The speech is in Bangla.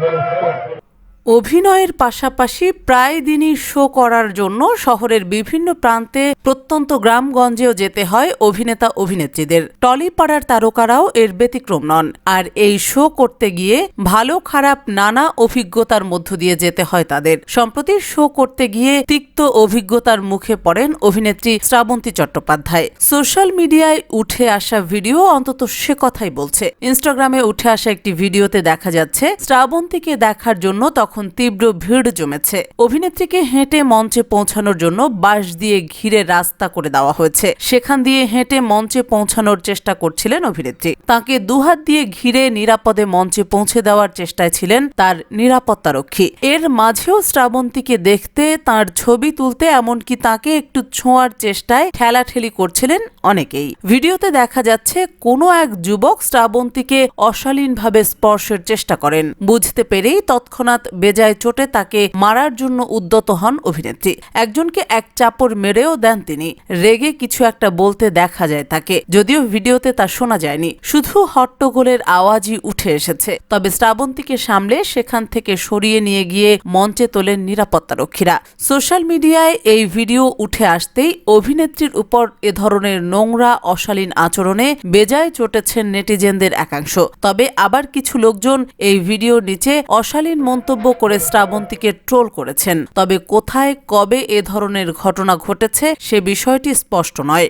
Pelo corpo. অভিনয়ের পাশাপাশি প্রায় দিনই শো করার জন্য শহরের বিভিন্ন প্রান্তে প্রত্যন্ত গ্রামগঞ্জেও যেতে হয় অভিনেতা অভিনেত্রীদের। টলিপাড়ার তারকারাও এর ব্যতিক্রম নন। আর এই শো করতে গিয়ে ভালো খারাপ নানা অভিজ্ঞতার মধ্য দিয়ে যেতে হয় তাদের। সম্প্রতি শো করতে গিয়ে তিক্ত অভিজ্ঞতার মুখে পড়েন অভিনেত্রী শ্রাবন্তী চট্টোপাধ্যায়। সোশ্যাল মিডিয়ায় উঠে আসা ভিডিও অন্তত সে কথাই বলছে। ইনস্টাগ্রামে উঠে আসা একটি ভিডিওতে দেখা যাচ্ছে, শ্রাবন্তীকে দেখার জন্য তখন তীব্র ভিড় জমেছে। অভিনেত্রীকে হেঁটে মঞ্চে পৌঁছানোর জন্য বাঁশ দিয়ে ঘিরে রাস্তা করে দেওয়া হয়েছে। সেখান দিয়ে হেঁটে মঞ্চে পৌঁছানোর চেষ্টা করছিলেন অভিনেত্রী। তাকে দুহাত দিয়ে ঘিরে নিরাপদে মঞ্চে পৌঁছে দেওয়ার চেষ্টায় ছিলেন তার নিরাপত্তারক্ষী এর মাঝেও শ্রাবন্তীকে দেখতে, তার ছবি তুলতে, এমনকি তাকে একটু ছোঁয়ার চেষ্টায় ঠেলাঠেলি করছিলেন অনেকেই। ভিডিওতে দেখা যাচ্ছে, কোনো এক যুবক শ্রাবন্তীকে অশালীনভাবে স্পর্শের চেষ্টা করেন। বুঝতে পেরেই তৎক্ষণাৎ বেজায় চোটে তাকে মারার জন্য উদ্যত হন অভিনেত্রী। একজনকে এক চাপড় মেরেও দেন তিনি। রেগে কিছু একটা বলতে দেখা যায় তাকে। যদিও ভিডিওতে তা শোনা যায়নি। শুধু হট্টগোলের আওয়াজই উঠে এসেছে। তবে শ্রাবন্তীকে সামলে সেখান থেকে সরিয়ে নিয়ে গিয়ে মঞ্চে তোলেন নিরাপত্তারক্ষীরা সোশ্যাল মিডিয়ায় এই ভিডিও উঠে আসতেই অভিনেত্রীর উপর এ ধরনের নোংরা, অশালীন আচরণে বেজায় চটেছেন নেটিজেনদের একাংশ। তবে আবার কিছু লোকজন এই ভিডিওর নিচে অশালীন মন্তব্য করে শ্রাবন্তীকে ট্রোল করেছেন। তবে কোথায়, কবে এ ধরনের ঘটনা ঘটেছে সে বিষয়টি স্পষ্ট নয়।